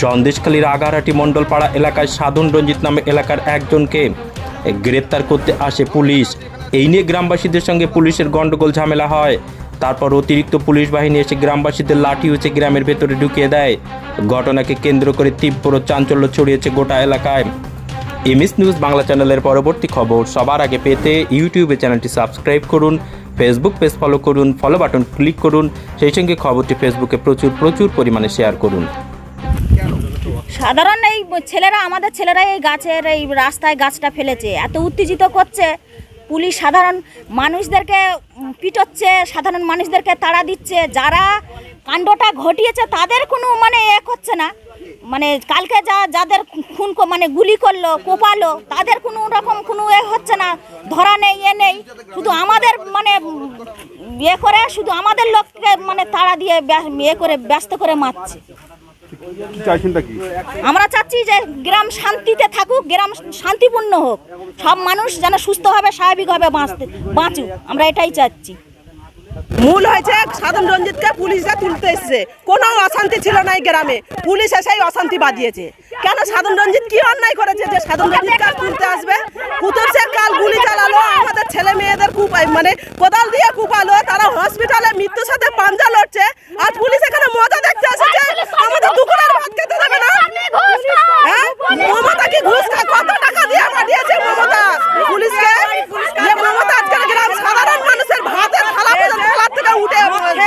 সন্দেশখালীর আগারহাটি মণ্ডলপাড়া এলাকায় সাধন রঞ্জিত নামে এলাকার একজনকে গ্রেপ্তার করতে আসে পুলিশ। এই নিয়ে গ্রামবাসীদের সঙ্গে পুলিশের গণ্ডগোল ঝামেলা হয়। তারপর অতিরিক্ত পুলিশ বাহিনী এসে গ্রামবাসীদের লাঠি উঁচে গ্রামের ভেতরে ঢুকিয়ে দেয়। ঘটনাকে কেন্দ্র করে তীব্র চাঞ্চল্য ছড়িয়েছে গোটা এলাকায়। এমএস নিউজ বাংলা চ্যানেলের পরবর্তী খবর সবার আগে পেতে ইউটিউবে চ্যানেলটি সাবস্ক্রাইব করুন, ফেসবুক পেজ ফলো করুন ফলো বাটন ক্লিক করুন, সেই সঙ্গে খবরটি ফেসবুকে প্রচুর প্রচুর পরিমাণে শেয়ার করুন। সাধারণ এই ছেলেরা, আমাদের ছেলেরা এই গাছের এই রাস্তায় গাছটা ফেলেছে, এত উত্তেজিত করছে। পুলিশ সাধারণ মানুষদেরকে পিটোচ্ছে, সাধারণ মানুষদেরকে তাড়া দিচ্ছে। যারা কাণ্ডটা ঘটিয়েছে, তাদের কোনো মানে এ করছে না। মানে কালকে যা, যাদের খুন মানে গুলি করল, কোপালো, তাদের কোনো রকম কোনো এ হচ্ছে না, ধরা নেই, এ নেই। শুধু আমাদের মানে ইয়ে করে, শুধু আমাদের লোককে মানে তাড়া দিয়ে ইয়ে করে, ব্যস্ত করে মারছে। আমরা চাচ্ছি যে গ্রাম শান্তিতে থাকুক গ্রাম শান্তিপূর্ণ হোক। সব মানুষ যেন সুস্থভাবে স্বাভাবিকভাবে বাঁচতে বাঁচুক। আমরা এটাই চাচ্ছি। মূল হয়েছে সাধন রঞ্জিতকে পুলিশরা তুলতে এসেছে। কোনো অশান্তি ছিল না এই গ্রামে। পুলিশ এসেই অশান্তি বাজিয়েছে কেন সাধন রঞ্জিত কি অন্যায় করেছে যে সাধন রঞ্জিত কাল তুলতে আসবে? কুতুব সে কাল গুলি চালালো আমাদের ছেলে মেয়েদের কুপ মানে কোদাল দিয়ে কুপালো তারা হসপিটালে মৃত্যু উঠে বলছে